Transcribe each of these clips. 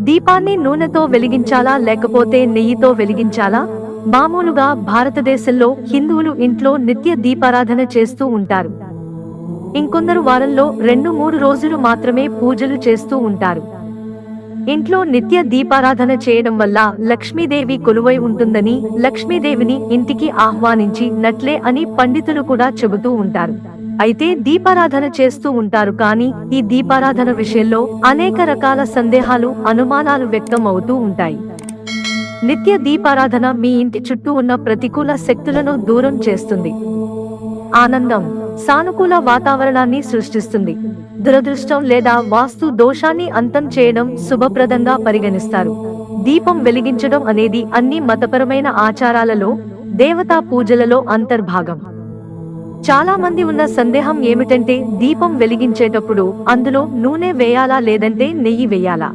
దీపాన్ని నూనెతో వెలిగించాలా లేకపోతే నెయ్యితో వెలిగించాలా? మామూలుగా భారతదేశంలో హిందువులు ఇంట్లో నిత్య దీపారాధన చేస్తూ ఉంటారు. ఇంకొందరు వారంలో రెండు మూడు రోజులు మాత్రమే పూజలు చేస్తూ ఉంటారు. ఇంట్లో నిత్య దీపారాధన చేయడం వల్ల లక్ష్మీదేవి కొలువై ఉంటుందని లక్ష్మీదేవిని ఇంటికి ఆహ్వానించి నట్లే అని పండితులు కూడా చెబుతూ ఉంటారు. అయితే దీపారాధన చేస్తూ ఉంటారు కానీ ఈ దీపారాధన విషయంలో అనేక రకాల సందేహాలు అనుమానాలు వ్యక్తం అవుతూ ఉంటాయి. నిత్య దీపారాధన మీ ఇంటి చుట్టూ ఉన్న ప్రతికూల శక్తులను దూరం చేస్తుంది. ఆనందం సానుకూల వాతావరణాన్ని సృష్టిస్తుంది. దురదృష్టం లేదా వాస్తు దోషాన్ని అంతం చేయడం శుభప్రదంగా పరిగణిస్తారు. దీపం వెలిగించడం అనేది అన్ని మతపరమైన ఆచారాలలో దేవతా పూజలలో అంతర్భాగం. చాలా మంది ఉన్న సందేహం ఏమిటంటే దీపం వెలిగించేటప్పుడు అందులో నూనె వేయాలా లేదంటే నెయ్యి వేయాలా?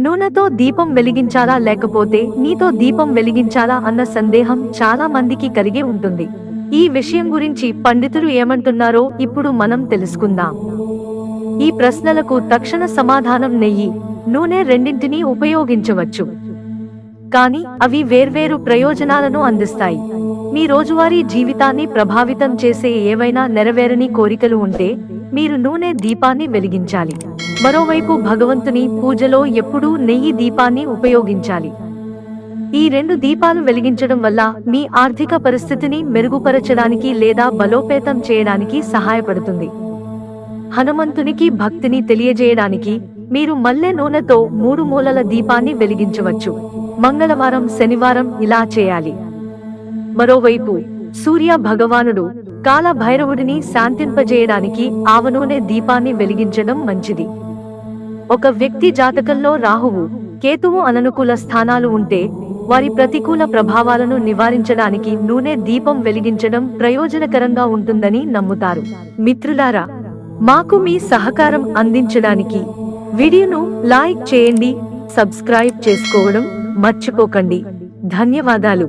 నూనెతో దీపం వెలిగించాలా లేకపోతే నీతో దీపం వెలిగించాలా అన్న సందేహం చాలా మందికి కలిగి ఉంటుంది. ఈ విషయం గురించి పండితులు ఏమంటున్నారో ఇప్పుడు మనం తెలుసుకుందాం. ఈ ప్రశ్నలకు తక్షణ సమాధానం నెయ్యి నూనె రెండింటినీ ఉపయోగించవచ్చు. కానీ అవి వేర్వేరు ప్రయోజనాలను అందిస్తాయి. మీ రోజువారీ జీవితాన్ని ప్రభావితం చేసే ఏవైనా నెరవేరని కోరికలు ఉంటే మీరు నూనె దీపాన్ని వెలిగించాలి. మరోవైపు భగవంతుని పూజలో ఎప్పుడూ నెయ్యి దీపాన్ని ఉపయోగించాలి. ఈ రెండు దీపాలు వెలిగించడం వల్ల మీ ఆర్థిక పరిస్థితిని మెరుగుపరచడానికి లేదా బలోపేతం చేయడానికి సహాయపడుతుంది. హనుమంతునికి భక్తిని తెలియజేయడానికి మీరు మల్లె నూనెతో మూడు మూలల దీపాన్ని వెలిగించవచ్చు. మంగళవారం శనివారం ఇలా చేయాలి. మరోవైపు సూర్య భగవానుడు కాల భైరవుడిని శాంతింపజేయడానికి ఆవనూనె దీపాన్ని వెలిగించడం మంచిది. ఒక వ్యక్తి జాతకంలో రాహువు కేతువు అననుకూల స్థానాలు ఉంటే వారి ప్రతికూల ప్రభావాలను నివారించడానికి నూనె దీపం వెలిగించడం ప్రయోజనకరంగా ఉంటుందని నమ్ముతారు. మిత్రులారా మాకు మీ సహకారం అందించడానికి వీడియోను లైక్ చేయండి సబ్స్క్రైబ్ చేసుకోవడం మర్చిపోకండి. ధన్యవాదాలు.